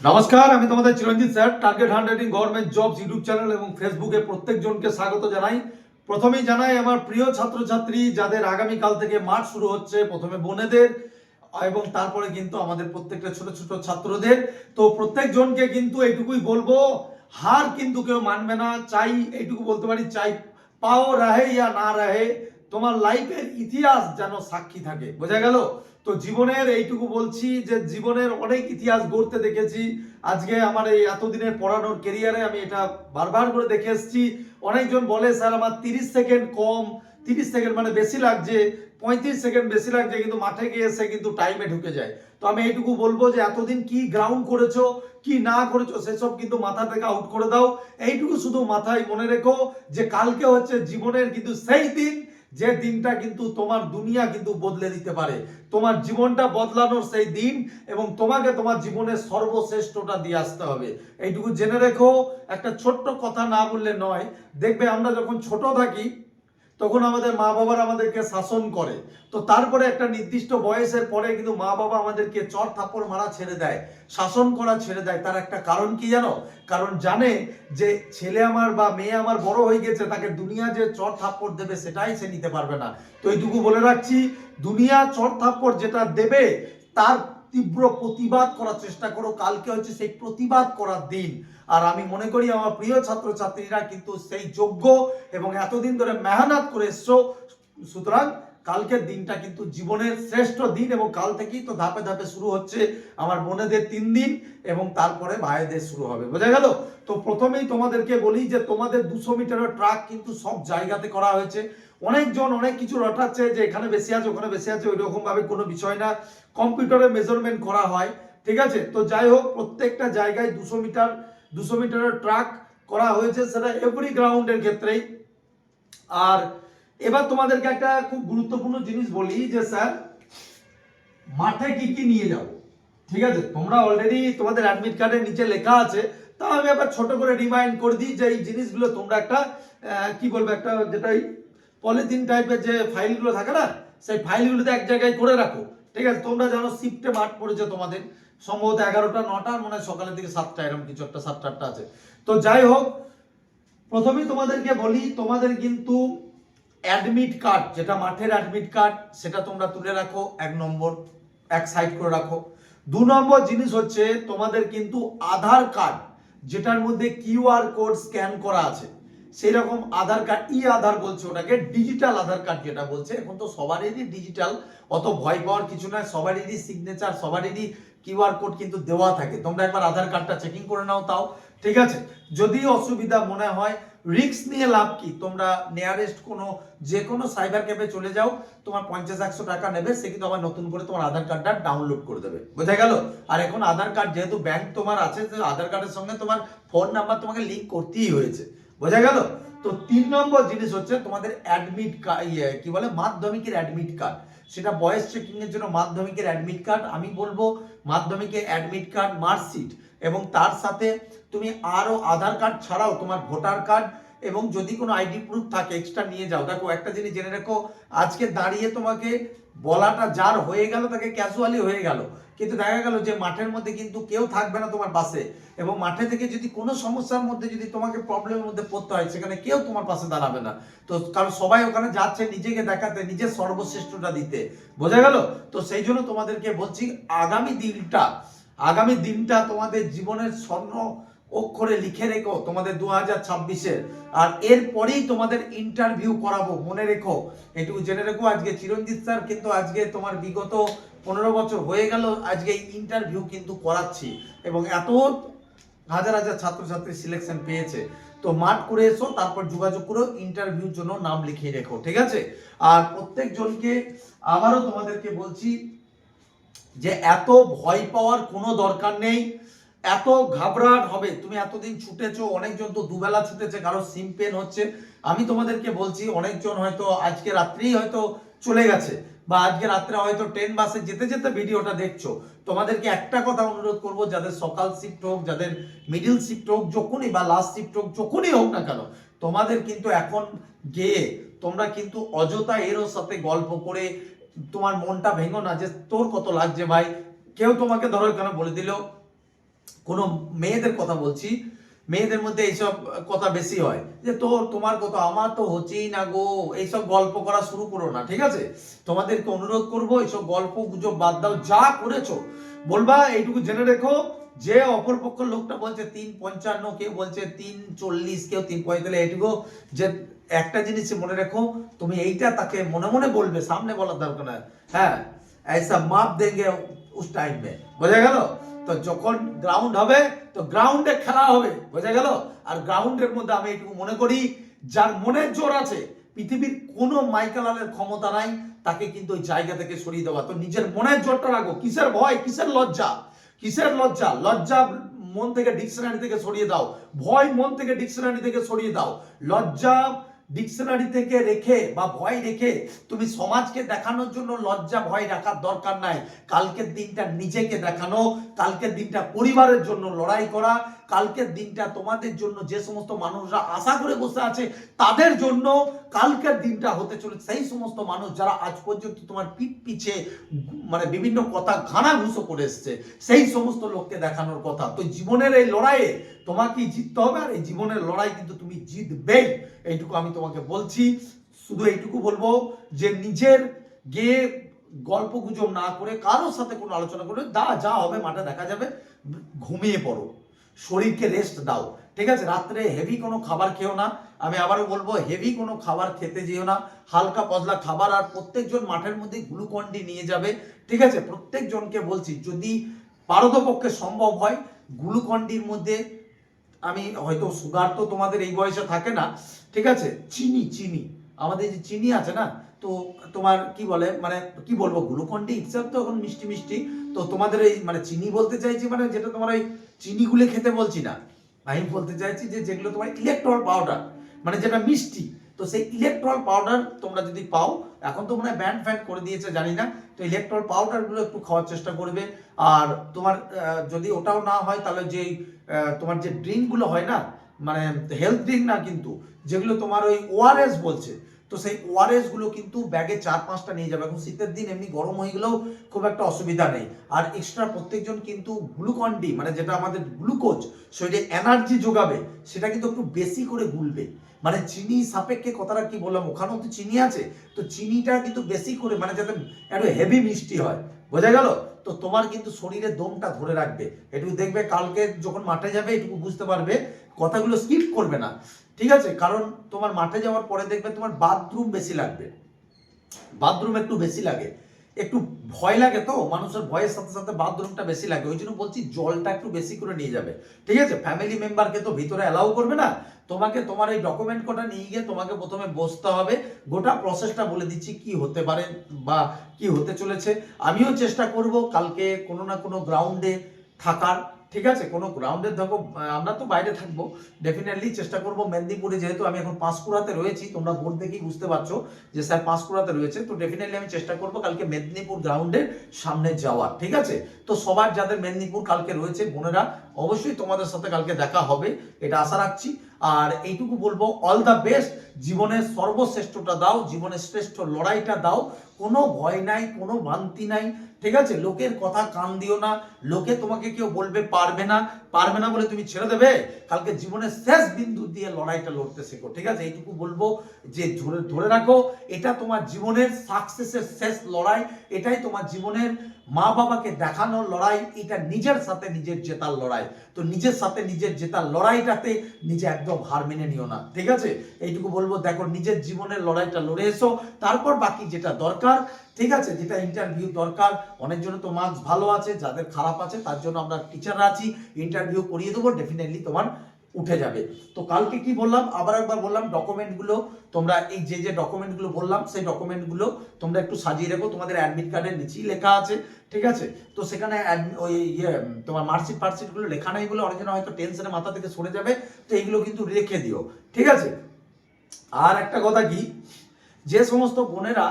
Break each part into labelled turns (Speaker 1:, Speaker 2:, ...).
Speaker 1: নমস্কার, আমি তোমাদের Chiranjit sir target hundred in government jobs YouTube channel এবং ফেসবুকে প্রত্যেকজনকে স্বাগত জানাই। প্রথমেই জানাই আমার প্রিয় ছাত্রছাত্রী, যাদের আগামীকাল থেকে মাঠ শুরু হচ্ছে, প্রথমে বোনেদের এবং তারপরে কিন্তু আমাদের প্রত্যেকটা ছোট ছোট ছাত্রদের। তো প্রত্যেকজনকে কিন্তু এইটুকুই বলব, হার কিন্তু কেউ মানবে না, চাই এইটুকু বলতে পারি, চাই পাও রাহে ইয়া না রাহে, তোমার লাইফের ইতিহাস যেন সাক্ষী থাকে। বোঝা গেল? তো জীবনের এইটুকু বলছি যে জীবনের অনেক ইতিহাস গড়তে দেখেছি। আজকে আমার এই এতদিনের পড়ানোর কেরিয়ারে আমি এটা বারবার করে দেখে এসেছি। অনেকজন বলে, স্যার, আমার তিরিশ সেকেন্ড কম। তিরিশ সেকেন্ড মানে বেশি লাগছে, পঁয়ত্রিশ সেকেন্ড বেশি লাগছে, কিন্তু মাঠে গিয়ে এসে কিন্তু টাইমে ঢুকে যায়। তো আমি এইটুকু বলব যে এতদিন কি গ্রাউন্ড করেছ, কি না করেছ, সেসব কিন্তু মাথা থেকে আউট করে দাও। এইটুকু শুধু মাথায় মনে রেখো যে কালকে হচ্ছে জীবনের কিন্তু সেই দিন যে দিনটা কিন্তু তোমার দুনিয়া কিন্তু বদলে দিতে পারে। তোমার জীবনটা বদলানোর সেই দিন এবং তোমাকে তোমার জীবনের সর্বশ্রেষ্ঠটা দিয়ে আসতে হবে। এইটুকু জেনে রেখো, একটা ছোট্ট কথা না বললে নয়। দেখবে আমরা যখন ছোট থাকি তখন আমাদের মা বাবারা আমাদেরকে শাসন করে। তো তারপরে একটা নির্দিষ্ট বয়সের পরে কিন্তু মা বাবা আমাদেরকে চর থাপ্পড় মারা ছেড়ে দেয়, শাসন করা ছেড়ে দেয়। তার একটা কারণ কি জানো? কারণ জানে যে ছেলে আমার বা মেয়ে আমার বড় হয়ে গেছে, তাকে দুনিয়া যে চর থাপ্পড় দেবে সেটাই সে নিতে পারবে না। তো এইটুকু বলে রাখছি, দুনিয়া চর থাপ্পড় যেটা দেবে, তার তীব্র প্রতিবাদ করার চেষ্টা করো। কালকে হচ্ছে সেই প্রতিবাদ করার দিন। আর আমি মনে করি আমার প্রিয় ছাত্রছাত্রীরা কিন্তু সেই যোগ্য এবং এতদিন ধরে মেহনত করে এসছো। সুতরাং কালকের দিনটা কিন্তু জীবনের শ্রেষ্ঠ দিন এবং কাল থেকেই তো ধাপে ধাপে শুরু হচ্ছে আমার বোনেদের তিন দিন এবং তারপরে ভাইদের শুরু হবে। বোঝা গেল? তো প্রথমেই তোমাদেরকে বলি যে তোমাদের দুশো মিটারের ট্রাক কিন্তু সব জায়গাতে করা হয়েছে। অনেকজন অনেক কিছু রটাচ্ছে যে এখানে বেশি আছে, ওখানে বেশি আছে ওই রকম ভাবে কোনো বিষয় না। কম্পিউটারে মেজারমেন্ট করা হয়, ঠিক আছে? তো যাই হোক, প্রত্যেকটা জায়গায় দুশো মিটার, দুশো মিটারের ট্রাক করা হয়েছে সেটা এভরি গ্রাউন্ডের ক্ষেত্রেই। আর এবার তোমাদেরকে একটা খুব গুরুত্বপূর্ণ জিনিস বলি যে, স্যার, মাঠে কি কি নিয়ে যাব? ঠিক আছে? তোমরা অলরেডি তোমাদের অ্যাডমিট কার্ডের নিচে লেখা আছে। তা আমি আবার ছোট করে রিমাইন্ড করে দিই যে এই জিনিসগুলো তোমরা একটা কি বলব, একটা যেটা পলিথিন টাইপের যে ফাইলগুলো থাকে না, সেই ফাইলগুলোতে এক জায়গায় করে রাখো। ঠিক আছে? তোমরা জানো শিফটে মাঠ পড়েছে তোমাদের। সম্ভবত এগারোটা, নটা, মনে হয় সকালের দিকে সাতটা, এরকম কিছু একটা সাতটা, আটটা আছে। তো যাই হোক, প্রথমেই তোমাদেরকে বলি, তোমাদের কিন্তু অ্যাডমিট কার্ড যেটা মাঠের অ্যাডমিট কার্ড সেটা তোমরা তুলে রাখো, এক নম্বর, এক সাইড করে রাখো। দু নম্বর জিনিস হচ্ছে, তোমাদের কিন্তু আধার কার্ড যেটার মধ্যে কিউআর কোড স্ক্যান করা আছে সেই রকম আধার কার্ড ই আধার বলছে ওটাকে ডিজিটাল আধার কার্ড যেটা বলছে, এখন তো সবারই ডিজিটাল অত ভয় পাওয়ার কিছু নয়, সবারই সিগনেচার সবারই কিউআর কোড কিন্তু দেওয়া থাকে। তোমরা একবার আধার কার্ডটা চেকিং করে নাও তাও। ঠিক আছে? যদি অসুবিধা মনে হয় রিস্ক নিয়ে লাভ কি? তোমরা নিয়ারেস্ট কোনো যে কোনো সাইবার ক্যাফে চলে যাও, তোমার পঞ্চাশ, একশো টাকা নেবে, সে কিন্তু আবার নতুন করে তোমার আধার কার্ডটা ডাউনলোড করে দেবে। বোঝা গেল? আর এখন আধার কার্ড যেহেতু ব্যাংক তোমার আছে আধার কার্ডের সঙ্গে তোমার ফোন নাম্বার তোমাকে লিঙ্ক করতেই হয়েছে। বোঝা গেল? তো তিন নম্বর জিনিস হচ্ছে তোমাদের অ্যাডমিট ইয়ে কি বলে? মাধ্যমিকের অ্যাডমিট কার্ড সেটা বয়েস চেকিংয়ের জন্য মাধ্যমিকের অ্যাডমিট কার্ড আমি বলব মাধ্যমিকের অ্যাডমিট কার্ড মার্কশিট এবং তার সাথে তুমি আরও আধার কার্ড ছাড়াও তোমার ভোটার কার্ড এবং যদি কোনো আইডি প্রুফ থাকে এক্সট্রা নিয়ে যাও। দেখো, একটা জিনিস জেনে রেখো, আজকে দাঁড়িয়ে তোমাকে বলাটা যার হয়ে গেল, তাকে ক্যাজুয়ালি হয়ে গেল। কিন্তু দেখা গেল যে মাঠের মধ্যে কিন্তু কেউ থাকবে না তোমার পাশে এবং মাঠে থেকে যদি কোনো সমস্যার মধ্যে যদি তোমাকে প্রবলেমের মধ্যে পড়তে হয়, সেখানে কেউ তোমার পাশে দাঁড়াবে না। তো কারণ সবাই ওখানে যাচ্ছে নিজেকে দেখাতে, নিজের সর্বশ্রেষ্ঠটা দিতে। বোঝা গেল? তো সেই জন্য তোমাদেরকে বলছি, আগামী দিনটা আগামী দিনটা তোমাদের জীবনের স্বর্ণ অক্ষরে লিখে রেখো তোমাদের দু হাজার ছাব্বিশের। আর এরপরেই তোমাদের ইন্টারভিউ করাবো, মনে রেখো। এটুকু জেনে রেখো, আজকে চিরঞ্জিত স্যার কিন্তু আজকে তোমার বিগত পনেরো বছর হয়ে গেল আজকে ইন্টারভিউ কিন্তু করাচ্ছি এবং এত হাজার হাজার ছাত্রছাত্রী সিলেকশন পেয়েছে। তো মাঠ করে এসো, তারপর যোগাযোগ করো ইন্টারভিউর জন্য নাম লিখিয়ে রেখো, ঠিক আছে? আর প্রত্যেকজনকে আবারও তোমাদেরকে বলছি যে এত ভয় পাওয়ার কোনো দরকার নেই। এত ঘাবড়াট হবে, তুমি এতদিন ছুটেছো, অনেকজন তো দুবেলা ছুটেছে, কারও সিম পেন হচ্ছে। আমি তোমাদেরকে বলছি, অনেকজন হয়তো আজকে রাত্রেই হয়তো চলে গেছে। বা আজকে রাত্রে হয়তো ট্রেন বাসে যেতে যেতে ভিডিওটা দেখছ। তোমাদেরকে একটা কথা অনুরোধ করব, যাদের সকাল শিফট হোক, যাদের মিডিল শিফট হোক, যখনই বা লাস্ট শিফট হোক, যখনই হোক না কেন, তোমাদের কিন্তু এখন গিয়ে তোমরা কিন্তু অযথা এরও সাথে গল্প করে তোমার মনটা ভেঙো না যে তোর কত লাগছে ভাই। কেউ তোমাকে ধরো কেন বলে দিল, কোনো মেয়েদের কথা বলছি মেয়েদের মধ্যে এইসব কথা বেশি হয়। যে তোর, তোমার কথা, আমার তো হচ্ছেই না গো, এইসব গল্প করা শুরু করো না, ঠিক আছে? তোমাদেরকে অনুরোধ করব, এইসব গল্প গুজব বাদ দাও, যা করেছ। বলবা, এইটুকু জেনে রেখো, যে অপর পক্ষ লোকটা বলছে তিন পঞ্চান্ন, কেউ বলছে তিন চল্লিশ, কেউ তিন পঁয়তাল্লিশ এইটুকু যে একটা জিনিস মনে রেখো, তুমি এইটা তাকে মনে মনে বলবে, সামনে বলার দরকার হ্যাঁ এইসব মাপ দেখে উস टाइम में বোঝা গেল? তো যখন গ্রাউন্ড হবে, তো গ্রাউন্ডে খেলা হবে, বোঝা গেল? আর গ্রাউন্ডের মধ্যে আমি এইটুকু মনে করি, যার মনের জোর আছে, পৃথিবীর কোনো মাইকেলালের ক্ষমতা নাই, তাকে কিন্তু ওই জায়গা থেকে সরিয়ে দেওয়া। তো নিজের মনের জোরটা রাখো। কিসের ভয়? কিসের লজ্জা? কিসের লজ্জা? লজ্জা মন থেকে ডিকশনারি থেকে সরিয়ে দাও। ভয় মন থেকে ডিকশনারি থেকে সরিয়ে দাও। লজ্জা ডিকশনারি থেকে রেখে বা ভয় রেখে তুমি সমাজকে দেখানোর জন্য লজ্জা, ভয় রাখার দরকার নাই। কালকের দিনটা নিজেকে দেখানো, কালকের দিনটা পরিবারের জন্য লড়াই করা কালকের দিনটা তোমাদের জন্য, যে সমস্ত মানুষরা আশা করে বসে আছে, তাদের জন্য কালকের দিনটা হতে চলে সেই সমস্ত মানুষ যারা আজ পর্যন্ত তোমার পিঠ পিছে মানে বিভিন্ন কথা ঘানা ঘুষো করে এসছে, সেই সমস্ত লোককে দেখানোর কথা। তো জীবনের এই লড়াইয়ে তোমাকে জিততে হবে? আর এই জীবনের লড়াই কিন্তু তুমি জিতবেই। এইটুকু আমি তোমাকে বলছি। শুধু এইটুকু বলব যে নিজের গিয়ে গল্প গুজব না করে, কারোর সাথে কোনো আলোচনা করে দা যা হবে, মাঠে দেখা যাবে। ঘুমিয়ে পড়ো। শরীরকে রেস্ট দাও। ঠিক আছে? রাত্রে হেভি কোনো খাবার খেও না। আমি আবারও বলব হেভি কোনো খাবার খেতে যেও না। হালকা পজলা খাবার আর প্রত্যেকজন মাঠের মধ্যে গ্লুকন্ডি নিয়ে যাবে। ঠিক আছে? প্রত্যেকজনকে বলছি, যদি পারদপক্ষে সম্ভব হয়, গ্লুকন্ডির মধ্যে আমি হয়তো সুগার তো তোমাদের এই বয়সে থাকে না। ঠিক আছে? চিনি চিনি। আমাদের যে চিনি আছে না তো তোমার কি বলে মানে কি বলব গ্লুকন্ডি ইটসেলফ তো এখন মিষ্টি মিষ্টি তো তোমাদের এই মানে চিনি বলতে চাইছি মানে যেটা তোমার ওই চিনি গুলে খেতে বলছি না। আমি বলতে চাইছি যে যেগুলো তোমার ইলেকট্রল পাউডার মানে যেটা মিষ্টি তো সেই ইলেকট্রল পাউডার তোমরা যদি পাও এখন তো মনে হয় ব্যান্ড ফ্যান্ড করে দিয়েছে জানি না তো ইলেকট্রল পাউডারগুলো একটু খাওয়ার চেষ্টা করবে। আর তোমার যদি ওটাও না হয় তাহলে আহ, তোমার যে ড্রিঙ্কগুলো হয় না মানে হেলথ ড্রিঙ্ক না কিন্তু যেগুলো তোমার ওই ওআরএস বলছে তো সেই ওআরএসগুলো কিন্তু ব্যাগে চার, পাঁচটা নিয়ে যাবে। এখন শীতের দিন, এমনি গরম হয়ে গেলেও খুব একটা অসুবিধা নেই। আর এক্সট্রা প্রত্যেকজন কিন্তু গ্লুকন ডি মানে যেটা আমাদের গ্লুকোজ শরীরে এনার্জি যোগাবে, সেটা কিন্তু একটু বেশি করে গুলবে। মানে চিনি সাপেক্ষে কথাটা কি বললাম, ওখানেও তো চিনি আছে, তো চিনিটা কিন্তু বেশি করে মানে যাতে একটু হেভি মিষ্টি হয়। বোঝা গেল? তো তোমার কিন্তু শরীরে দমটা ধরে রাখবে। একটু দেখবে, কালকে যখন মাঠে যাবে, এটুকু বুঝতে পারবে, কথাগুলো স্কিপ করবে না। ঠিক আছে? কারণ তোমার মাঠে যাওয়ার পরে দেখবে তোমার বাথরুম বেশি লাগবে। বাথরুম একটু বেশি লাগে। একটু ভয় লাগে তো, মানুষের ভয়ের সাথে সাথে বাথরুমটা বেশি লাগে। ওই জন্য বলছি জলটা একটু বেশি করে নিয়ে যাবে। ঠিক আছে? ফ্যামিলি মেম্বারকে তো ভিতরে অ্যালাউ করবে না? তোমাকে তোমার এই ডকুমেন্ট কটা নিয়ে গিয়ে তোমাকে প্রথমে বসতে হবে। গোটা প্রসেসটা বলে দিচ্ছি কি হতে পারে বা কি হতে চলেছে। আমিও চেষ্টা করব কালকে কোনো না কোনো গ্রাউন্ডে থাকার। ঠিক আছে, কোনো গ্রাউন্ডে দেখো আমরা তো বাইরে থাকব। ডেফিনেটলি চেষ্টা করব মেদিনীপুরে, যেহেতু আমি এখন পাঁশকুড়াতে রয়েছি, তোমরা বোর্ড দেখেই বুঝতে পারছ যে স্যার পাঁশকুড়াতে রয়েছে, তো ডেফিনেটলি আমি চেষ্টা করব কালকে মেদিনীপুর গ্রাউন্ডের সামনে যাওয়ার, ঠিক আছে? তো সবার যাদের মেদিনীপুর কালকে রয়েছে, বোনেরা, অবশ্যই তোমাদের সাথে কালকে দেখা হবে, এটা আশা রাখছি। আর এইটুকু বলব অল দ্য বেস্ট জীবনের সর্বশ্রেষ্ঠটা দাও, জীবনের শ্রেষ্ঠ লড়াইটা দাও, কোনো ভয় নাই, কোনো ভ্রান্তি নাই, ঠিক আছে? লোকের কথা কান দিও না, লোকে তোমাকে কেউ বলবে পারবে না পারবে না বলে তুমি ছেড়ে দেবে, কালকে জীবনের শেষ বিন্দু দিয়ে লড়াইটা লড়তে শেখো, ঠিক আছে? এইটুকু বলব যে ধরে ধরে রাখো, এটা তোমার জীবনের সাকসেসের শেষ লড়াই, এটাই তোমার জীবনের মা বাবাকে দেখানোর লড়াই, এটা নিজের সাথে নিজের জেতার লড়াই, তো নিজের সাথে নিজের জেতার লড়াইটাতে নিজে একদম হার মেনে নিও না। ঠিক আছে? এইটুকু বলব, দেখো, নিজের জীবনের লড়াইটা লড়ে এসো। তারপর বাকি যেটা দরকার, ঠিক আছে? যেটা ইন্টারভিউ দরকার, অনেক অনেকজনের তো মার্কস ভালো আছে, যাদের খারাপ আছে, তার জন্য আমরা টিচাররা আছি ইন্টারভিউ করিয়ে দেবো। ডেফিনেটলি তোমার উঠে যাবে। তো কালকে কি বললাম? আবার একবার বললাম ডকুমেন্টগুলো তোমরা এই যে যে ডকুমেন্টগুলো বললাম, সেই ডকুমেন্টগুলো তোমরা একটু সাজিয়ে রেখো। তোমাদের অ্যাডমিট কার্ডের নিচেই লেখা আছে, ঠিক আছে? তো সেখানে ওই ইয়ে তোমার মার্কশিট ফার্কশিটগুলো লেখা নেই বলে অনেকজন হয়তো টেনশনে মাথা থেকে সরে যাবে। তো এইগুলো কিন্তু রেখে দিও, ঠিক আছে? আর একটা কথা কি? যে সমস্ত বোনেরা,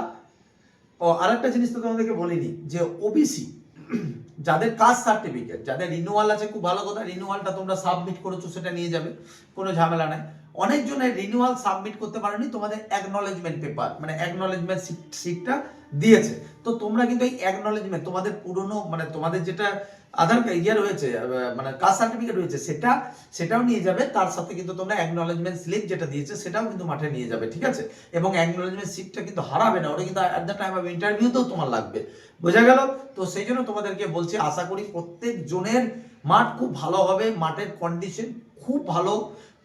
Speaker 1: ও আরেকটা জিনিস তো তোমাদেরকে বলিনি, যে ওবিসি যাদের কাজ সার্টিফিকেট যাদের রিনুয়াল আছে, খুব ভালো কথা রিনিউয়ালটা তোমরা সাবমিট করেছ, সেটা নিয়ে যাবে, কোনো ঝামেলা নাই। অনেকজনের রিনিউয়াল সাবমিট করতে পারেনি, তোমাদের অ্যাকনলেজমেন্ট পেপার মানে অ্যাকনলেজমেন্ট সিটটা দিয়েছে। তো তোমরা কিন্তু এই অ্যাকনলেজমেন্ট তোমাদের পুরনো মানে তোমাদের যেটা আধার ইয়ে রয়েছে মানে কাস্ট সার্টিফিকেট রয়েছে সেটা, সেটাও নিয়ে যাবে। তার সাথে কিন্তু তোমরা অ্যাকনলেজমেন্ট স্লিপ যেটা দিয়েছে, সেটাও কিন্তু মাঠে নিয়ে যাবে, ঠিক আছে? এবং অ্যাকনলেজমেন্ট সিটটা কিন্তু হারাবে না, ওটা কিন্তু অ্যাট দ্য টাইম অফ ইন্টারভিউতেও তোমার লাগবে। বোঝা গেল? তো সেই জন্য তোমাদেরকে বলছি, আশা করি প্রত্যেক জনের মাঠ খুব ভালো হবে, মাঠের কন্ডিশন খুব ভালো।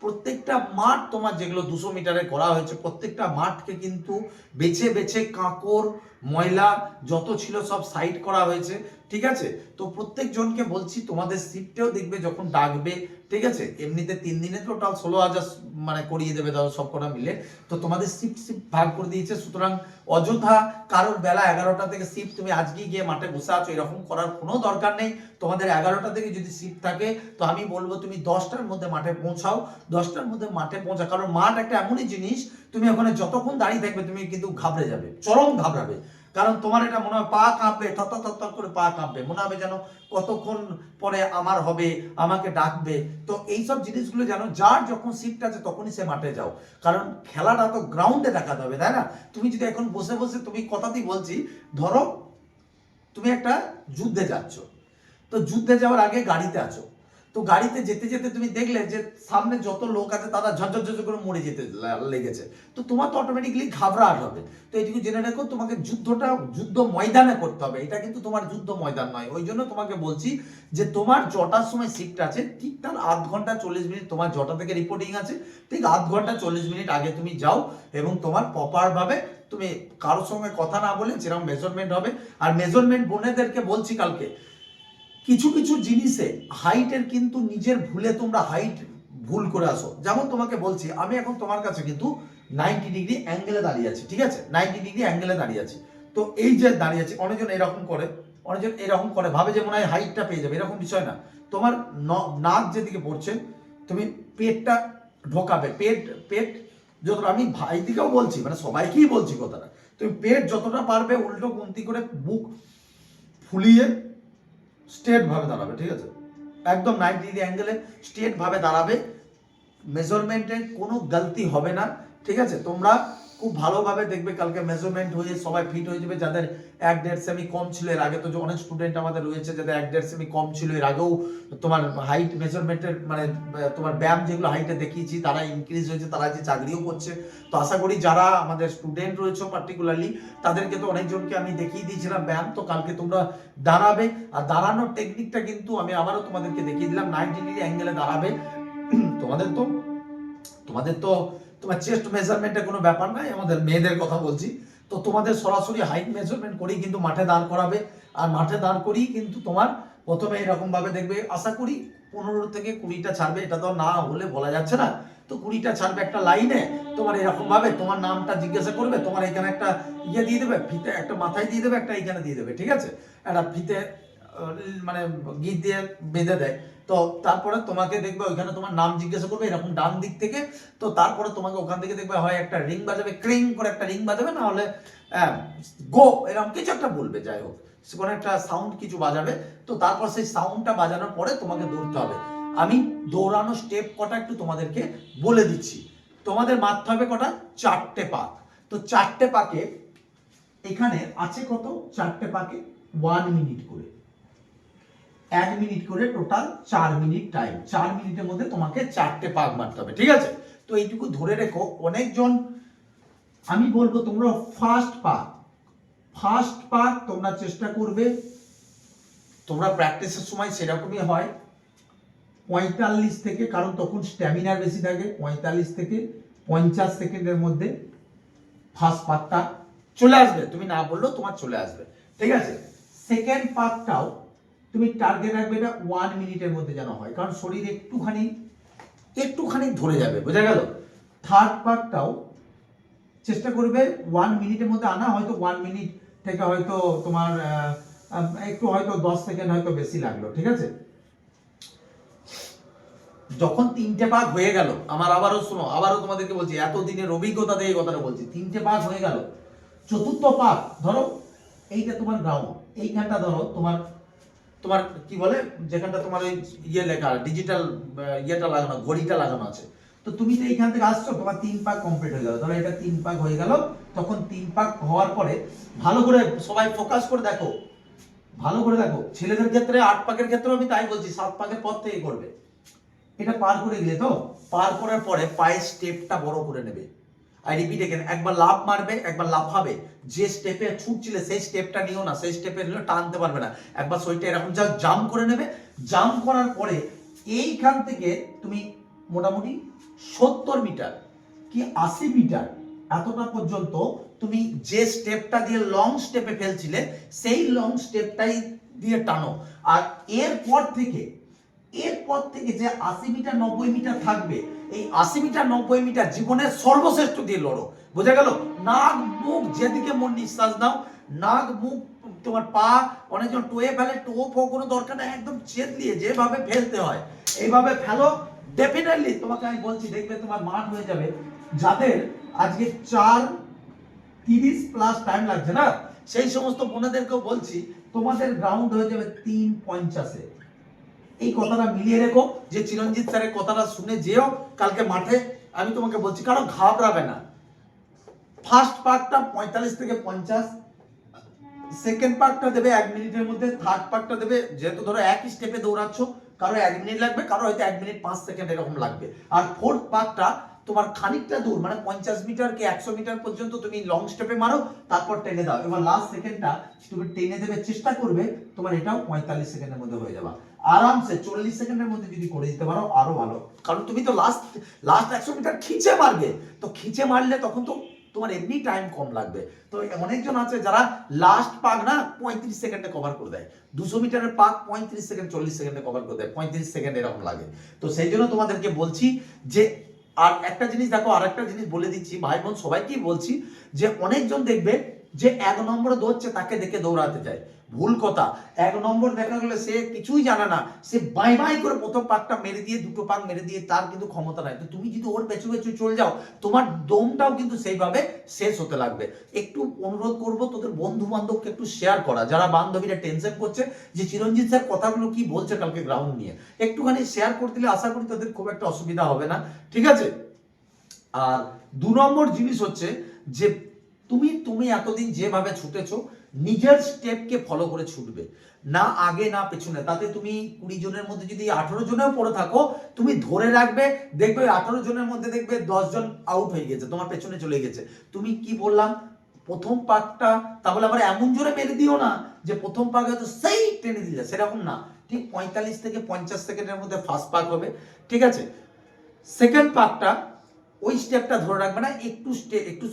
Speaker 1: প্রত্যেকটা মাঠ তোমার যেগুলো দুশো মিটারে করা হয়েছে, প্রত্যেকটা মাঠকে কিন্তু বেছে বেছে কাঁকর, ময়লা, যত ছিল সব সাইড করা হয়েছে। ঠিক আছে? তো প্রত্যেক জনকে বলছি তোমাদের সিটটাও দেখবে যখন ডাকবে, ঠিক আছে? এমনিতে তিন দিনে টোটাল ষোলো হাজার মানে করিয়ে দেবে ধরো সব কটা মিলে। তো তোমাদের শিফট শিফট ভাগ করে দিয়েছে, সুতরাং অযথা কারোর বেলা এগারোটা থেকে শিফট তুমি আজকেই গিয়ে মাঠে বসে আছো, এরকম করার কোনো দরকার নেই। তোমাদের এগারোটা থেকে যদি শিফট থাকে, তো আমি বলব তুমি দশটার মধ্যে মাঠে পৌঁছাও। দশটার মধ্যে মাঠে পৌঁছাও কারণ মাঠ একটা এমনই জিনিস, তুমি ওখানে যতক্ষণ দাঁড়িয়ে থাকবে, তুমি কিন্তু ঘাবড়ে যাবে, চরম ঘাবড়াবে। কারণ তোমার এটা মনে হয় পা কাঁপবে, থত থত করে পা কাঁপবে। মনে হবে যেন কতক্ষণ পরে আমার হবে, আমাকে ডাকবে। তো এইসব জিনিসগুলো যেন যার যখন সিটটা আছে তখনই সে মাঠে যাও। কারণ খেলাটা তো গ্রাউন্ডে দেখাতে হবে, তাই না? তুমি যদি এখন বসে বসে তুমি কথাতেই বলছি, ধরো তুমি একটা যুদ্ধে যাচ্ছ। তো যুদ্ধে যাওয়ার আগে গাড়িতে আছো। তো গাড়িতে যেতে যেতে তুমি দেখলে যে সামনে যত লোক আছে তারা ঝরঝর ঝরঝর করে মরে যেতে লেগেছে। তো তোমার তো অটোমেটিকলি ঘাবড়াট হবে। তো এইটুকু জেনে রাখো, তোমাকে যুদ্ধটা, যুদ্ধ ময়দানে করতে হবে। এটা কিন্তু তোমার যুদ্ধ ময়দান নয়। ওই জন্য তোমাকে বলছি যে তোমার জটার সময় শিফট আছে, ঠিক তার আধ ঘণ্টা চল্লিশ মিনিট তোমার জটা থেকে রিপোর্টিং আছে, ঠিক আধ ঘণ্টা চল্লিশ মিনিট আগে তুমি যাও এবং তোমার প্রপারভাবে তুমি কারোর সঙ্গে কথা না বলে যেরকম মেজারমেন্ট হবে। আর মেজারমেন্ট বোনেদেরকে বলছি কালকে কিছু কিছু জিনিসে হাইটের কিন্তু নিজের ভুলে তোমরা হাইট ভুল করে আসো। যেমন তোমাকে বলছি, আমি এখন তোমার কাছে কিন্তু নাইনটি ডিগ্রি অ্যাঙ্গেলে দাঁড়িয়ে আছি, ঠিক আছে? নাইনটি ডিগ্রি অ্যাঙ্গেলে দাঁড়িয়ে আছি। তো এই যে দাঁড়িয়ে আছি, অনেকজন এরকম করে, অনেকজন এরকম করে, ভাবে যে মনে হয় হাইটটা পেয়ে যাবে, এরকম বিষয় না। তোমার নাক যেদিকে পড়ছে, তুমি পেটটা ঢোকাবে, পেট পেট যত আমি ভাই দিকেও বলছি মানে সবাইকেই বলছি কথাটা। তুমি পেট যতটা পারবে উল্টো গুনতি করে বুক ফুলিয়ে স্ট্রেট ভাবে দাঁড়াবে, ঠিক আছে? একদম নাইনটি ডিগ্রি অ্যাঙ্গেলে স্ট্রেট ভাবে দাঁড়াবে মেজারমেন্টে কোনো গলতি হবে না, ঠিক আছে? তোমরা খুব ভালোভাবে দেখবে, কালকে মেজারমেন্ট হয়ে সবাই ফিট হয়ে যাবে। যাদের এক দেড় সেমি কম ছিল, এর আগে তো যে অনেক স্টুডেন্ট আমাদের রয়েছে, যাদের এক দেড় সেমি কম ছিল, এর আগেও তোমার হাইট মেজারমেন্টের মানে তোমার ব্যায়াম যেগুলো হাইটে দেখিয়েছি, তারা ইনক্রিজ হয়েছে, তারা যে চাকরিও করছে। তো আশা করি যারা আমাদের স্টুডেন্ট রয়েছে পার্টিকুলারলি তাদেরকে তো অনেকজনকে আমি দেখিয়ে দিয়েছিলাম ব্যায়াম। তো কালকে তোমরা দাঁড়াবে। আর দাঁড়ানোর টেকনিকটা কিন্তু আমি আবারও তোমাদেরকে দেখিয়ে দিলাম। নাইনটি ডিগ্রি অ্যাঙ্গেলে দাঁড়াবে। তোমাদের তো তোমাদের তো তোমার চেস্ট মেজারমেন্টের কোনো ব্যাপার নাই, আমাদের মেয়েদের কথা বলছি। তো তোমাদের সরাসরি হাইট মেজারমেন্ট করেই কিন্তু মাঠে দাঁড় করাবে। আর মাঠে দাঁড় করেই কিন্তু তোমার প্রথমে এরকম ভাবে দেখবে, আশা করি পনেরো থেকে কুড়িটা ছাড়বে, এটা তো না হলে বলা যাচ্ছে না। তো কুড়িটা ছাড়বে একটা লাইনে তোমার এরকম ভাবে তোমার নামটা জিজ্ঞাসা করবে, তোমার এখানে একটা ইয়ে দিয়ে দেবে, ফিতে একটা মাথায় দিয়ে দেবে, একটা এখানে দিয়ে দেবে, ঠিক আছে? একটা ফিতে মানে গিট দিয়ে বেঁধে দেয়। তো তারপরে তোমাকে দেখবে ওইখানে তোমার নাম জিজ্ঞাসা করবে, এরকম ডান দিক থেকে। তো তারপরে তোমাকে ওখান থেকে দেখবে হয় একটা রিং বাজাবে, ক্রিং করে একটা রিং বাজাবে, না হলে গো, এরকম কিছু একটা বলবে, যাই হোক। কোনো একটা সাউন্ড কিছু বাজাবে। তো তারপর সেই সাউন্ডটা বাজানোর পরে তোমাকে দৌড়তে হবে। আমি দৌড়ানো স্টেপ কটা একটু তোমাদেরকে বলে দিচ্ছি। তোমাদের মারতে হবে কটা? চারটে পাক। তো চারটে পাকে, এখানে আছে কত? চারটে পাকে ওয়ান মিনিট করে। এক মিনিট করে টোটাল চার মিনিট টাইম চার মিনিটের মধ্যে তোমাকে চারটে পাক মারতে হবে, ঠিক আছে? তো এইটুকু ধরে রেখো, অনেকজন, আমি বলব তোমরা ফার্স্ট পাক। ফার্স্ট পাক, তোমরা চেষ্টা করবে। তোমরা প্র্যাকটিসের সময় সেরকমই হয়। পঁয়তাল্লিশ থেকে, কারণ তখন স্ট্যামিনার বেশি থাকে, পঁয়তাল্লিশ থেকে পঞ্চাশ সেকেন্ডের মধ্যে ফার্স্ট পাকটা চলে আসবে। তুমি না বললেও তোমার চলে আসবে, ঠিক আছে? সেকেন্ড পাকটাও তুমি টার্গেট রাখবে এটা ওয়ান মিনিটের মধ্যে যেন হয়। কারণ শরীর একটুখানি একটুখানি ধরে যাবে, বোঝা গেল? থার্ড পার্টটাও চেষ্টা করবে ওয়ান মিনিটের মধ্যে আনা, হয়তো ওয়ান মিনিট থেকে হয়তো তোমার একটু হয়তো দশ সেকেন্ড হয়তো বেশি লাগল, ঠিক আছে? যখন তিনটে পাক হয়ে গেল, আমার আবারও শোনো, আবারও তোমাদেরকে বলছি এত দিনের অভিজ্ঞতা দিয়ে কথাটা বলছি, তিনটে পাক হয়ে গেল। চতুর্থ পাক ধরো, এইটা তোমার গ্রাউন্ড এইখানটা ধরো, তোমার তোমার কি বলে? যেখানটা তোমার ওই ইয়ে লেখা ডিজিটাল ইয়েটা লাগানো, ঘড়িটা লাগানো আছে। তো
Speaker 2: তুমি তো এইখান থেকে আসছো, তোমার তিন পাক কমপ্লিট হয়ে গেল। ধরো এটা তিন পাক হয়ে গেল, তখন তিন পাক হওয়ার পরে ভালো করে সবাই ফোকাস করে দেখো। ভালো করে দেখো। ছেলেদের ক্ষেত্রে আট পাকের ক্ষেত্রে আমি তাই বলছি, সাত পাকের পর থেকে করবে। এটা পার করে গেলে তো? পার করার পরে পায়ের স্টেপটা বড় করে নেবে। আই রিপিট এগেন একবার লাফ মারবে, একবার লাফাবে যে স্টেপে ছুটছিলে, সেই স্টেপটা নিও না, সেই স্টেপে নিলে টানতে পারবে না। একবার শরীরটা এরকম যা জাম্প করে নেবে। জাম্প করার পরে এইখান থেকে তুমি মোটামুটি সত্তর মিটার কি আশি মিটার এতটা পর্যন্ত তুমি যে স্টেপটা দিয়ে লং স্টেপে ফেলছিলে, সেই লং স্টেপটাই দিয়ে টানো। আর এরপর থেকে এরপর থেকে যে আশি মিটার, নব্বই মিটার থাকবে, এই আশি মিটার, নব্বই মিটার জীবনের সর্বশ্রেষ্ঠ দিয়ে লড়ো। বোঝা গেল? নাক, মুখ, যেদিকে মন নিঃশ্বাস নাও, নাক, মুখ, তোমার পা, অনেকজন টোয়ে ফেলে টো ফো কোনো দরকার নেই, একদম চেতলিয়ে যেভাবে ফেলতে হয়, এইভাবে ফেলো। ডেফিনেটলি তোমাকে আমি বলছি, দেখবে তোমার মাঠ হয়ে যাবে। যাদের আজকে চার তিরিশ প্লাস টাইম লাগছে না, সেই সমস্ত বোনেদেরকেও বলছি, তোমাদের গ্রাউন্ড হয়ে যাবে তিন পঞ্চাশে। এই কথাটা মিলিয়ে রেখো, যে চিরঞ্জিত স্যারের কথাটা শুনে যেও, কালকে মাঠে আমি তোমাকে বলছি কারণ ঘাবড়াবে না। ফার্স্ট পার্টটা পঁয়তাল্লিশ থেকে পঞ্চাশ সেকেন্ড পার্টটা দেবে এক মিনিটের মধ্যে থার্ড পার্টটা দেবে, যেহেতু ধরো একই স্টেপে দৌড়াচ্ছ, কারও এক মিনিট লাগবে, কারও হয়তো এক মিনিট পাঁচ সেকেন্ড এরকম লাগবে। আর ফোর্থ পার্টটা তোমার খানিকটা দূর মানে পঞ্চাশ মিটার কি একশো মিটার পর্যন্ত তুমি লং স্টেপে মারো, তারপর টেনে দাও। এবার লাস্ট সেকেন্ডটা তুমি টেনে দেবে, চেষ্টা করবে, তোমার এটাও পঁয়তাল্লিশ সেকেন্ডের মধ্যে হয়ে যাবে আরামসে চল্লিশ সেকেন্ডের মধ্যে যদি করে দিতে পারো, আরও ভালো। কারণ তুমি তো লাস্ট লাস্ট একশো মিটার খিচে মারবে। তো খিচে মারলে তখন তো তোমার এমনি টাইম কম লাগবে। তো অনেকজন আছে যারা লাস্ট পাক না, পঁয়ত্রিশ সেকেন্ডে কভার করে দেয়। দুশো মিটারের পাক পঁয়ত্রিশ সেকেন্ড, চল্লিশ সেকেন্ডে কভার করে দেয়। পঁয়ত্রিশ সেকেন্ড এরকম লাগে। তো সেই জন্য তোমাদেরকে বলছি যে, আর একটা জিনিস দেখো, আর একটা জিনিস বলে দিচ্ছি, ভাই বোন সবাইকেই বলছি যে, অনেকজন দেখবে যে এক নম্বরে দৌড়ছে, তাকে দেখে দৌড়াতে যায়। ভুল কথা। এক নম্বর দেখা গেলে সে কিছুই জানে না। সে বাই বাই করে প্রথম পাকটা মেরে দিয়ে, দুটো পাক মেরে দিয়ে তার কিন্তু ক্ষমতা নাই। তো তুমি যদি ওর পেছু পেছু চলে যাও, তোমার দমটাও কিন্তু সেইভাবে শেষ হতে লাগবে। একটু অনুরোধ করব তোদের বন্ধু বান্ধবকে একটু শেয়ার করা। যারা বান্ধবীরা টেনশন করছে যে, চিরঞ্জিত স্যার কথাগুলো কি বলছে কালকে গ্রাউন্ড নিয়ে? একটুখানি শেয়ার করে দিলে আশা করি তাদের খুব একটা অসুবিধা হবে না। ঠিক আছে? আর দু নম্বর জিনিস হচ্ছে যে, তুমি তুমি এতদিন যেভাবে ছুটেছো নিজের স্টেপকে ফলো করে ছুটবে। না আগে, না পেছনে। তাতে তুমি কুড়ি জনের মধ্যে যদি আঠারো জনেও পড়ে থাকো, তুমি ধরে রাখবে, দেখবে আঠারো জনের মধ্যে দেখবে জন আউট হয়ে গেছে, তোমার পেছনে চলে গেছে। তুমি কি বললাম? প্রথম পাকটা, তাহলে আবার এমন জোরে মেরে দিও না যে প্রথম পাক হয়তো সেই টেনে দিলে। সেরকম না। ঠিক পঁয়তাল্লিশ থেকে পঞ্চাশ সেকেন্ডের মধ্যে ফার্স্ট পাক হবে। ঠিক আছে? সেকেন্ড পাকটা, ওই স্টেপটা ধরে রাখবে না। একটু স্টে একটু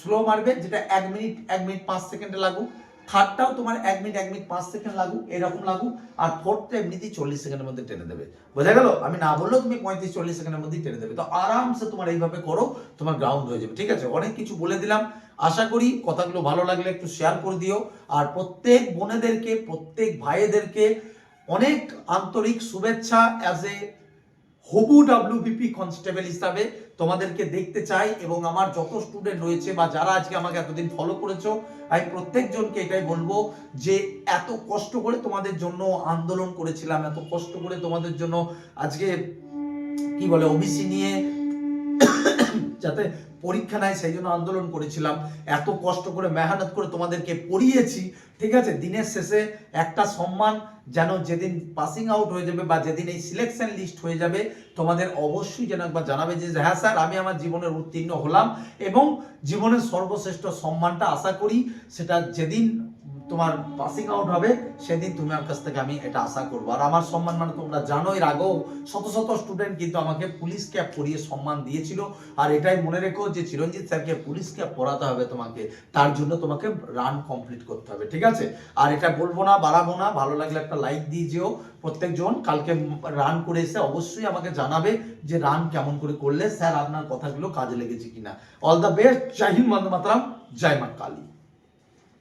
Speaker 2: স্লো মারবে, যেটা এক মিনিট এক মিনিট পাঁচ সেকেন্ডে লাগুক। থার্ডটাও তোমার এক মিনিট এক মিনিট পাঁচ সেকেন্ড লাগুক, এরকম লাগুক, আর ফোর্থটা এমনিতেই চল্লিশ সেকেন্ডের মধ্যে টেনে দেবে। বোঝা গেল? আমি না বললেও তুমি পঁয়ত্রিশ, চল্লিশ সেকেন্ডের মধ্যেই টেনে দেবে। তো আরামসে তোমার এইভাবে করো, তোমার গ্রাউন্ড হয়ে যাবে, ঠিক আছে? অনেক কিছু বলে দিলাম। আশা করি কথাগুলো ভালো লাগলে একটু শেয়ার করে দিও। আর প্রত্যেক বোনেদেরকে, প্রত্যেক ভাইয়েদেরকে অনেক আন্তরিক শুভেচ্ছা অ্যাজ এ হবু ডাব্লিউবিপি কনস্টেবল হিসাবে। তোমাদেরকে দেখতে চাই এবং আমার যত স্টুডেন্ট রয়েছে বা যারা আজকে আমাকে এতদিন ফলো করেছ, আমি প্রত্যেকজনকে এটাই বলব যে এত কষ্ট করে তোমাদের জন্য আন্দোলন করেছিলাম, এত কষ্ট করে তোমাদের জন্য আজকে, কি বলে ওবিসি নিয়ে যাতে পরীক্ষা নেয়, সেই জন্য আন্দোলন করেছিলাম। এত কষ্ট করে, মেহনত করে তোমাদেরকে পড়িয়েছি, ঠিক আছে? দিনের শেষে একটা সম্মান যেন যেদিন পাসিং আউট হয়ে যাবে বা যেদিন এই সিলেকশন লিস্ট হয়ে যাবে, তোমাদের অবশ্যই যেন একবার জানাবে যে হ্যাঁ স্যার, আমি আমার জীবনের উত্তীর্ণ হলাম এবং জীবনের সর্বশ্রেষ্ঠ সম্মানটা আশা করি, সেটা যেদিন তোমার পাসিং আউট হবে, সেদিন তুমি আমার কাছ থেকে আমি এটা আশা করব। আর আমার সম্মান মানে তোমরা জানো এর আগেও শত শত স্টুডেন্ট কিন্তু আমাকে পুলিশ ক্যাপ পরিয়ে সম্মান দিয়েছিল। আর এটাই মনে রেখো যে চিরঞ্জিত স্যারকে পুলিশ ক্যাপ পড়াতে হবে তোমাকে, তার জন্য তোমাকে রান কমপ্লিট করতে হবে, ঠিক আছে? আর এটা বলব না, বাড়াবো না, ভালো লাগলে একটা লাইক দিয়ে যেও। প্রত্যেকজন, কালকে রান করে এসে অবশ্যই আমাকে জানাবে যে রান কেমন করে করলে। স্যার, আপনার কথাগুলো কাজে লেগেছে কিনা। অল দ্য বেস্ট জয় হিন্দ মাতরম, জয় মা কালী।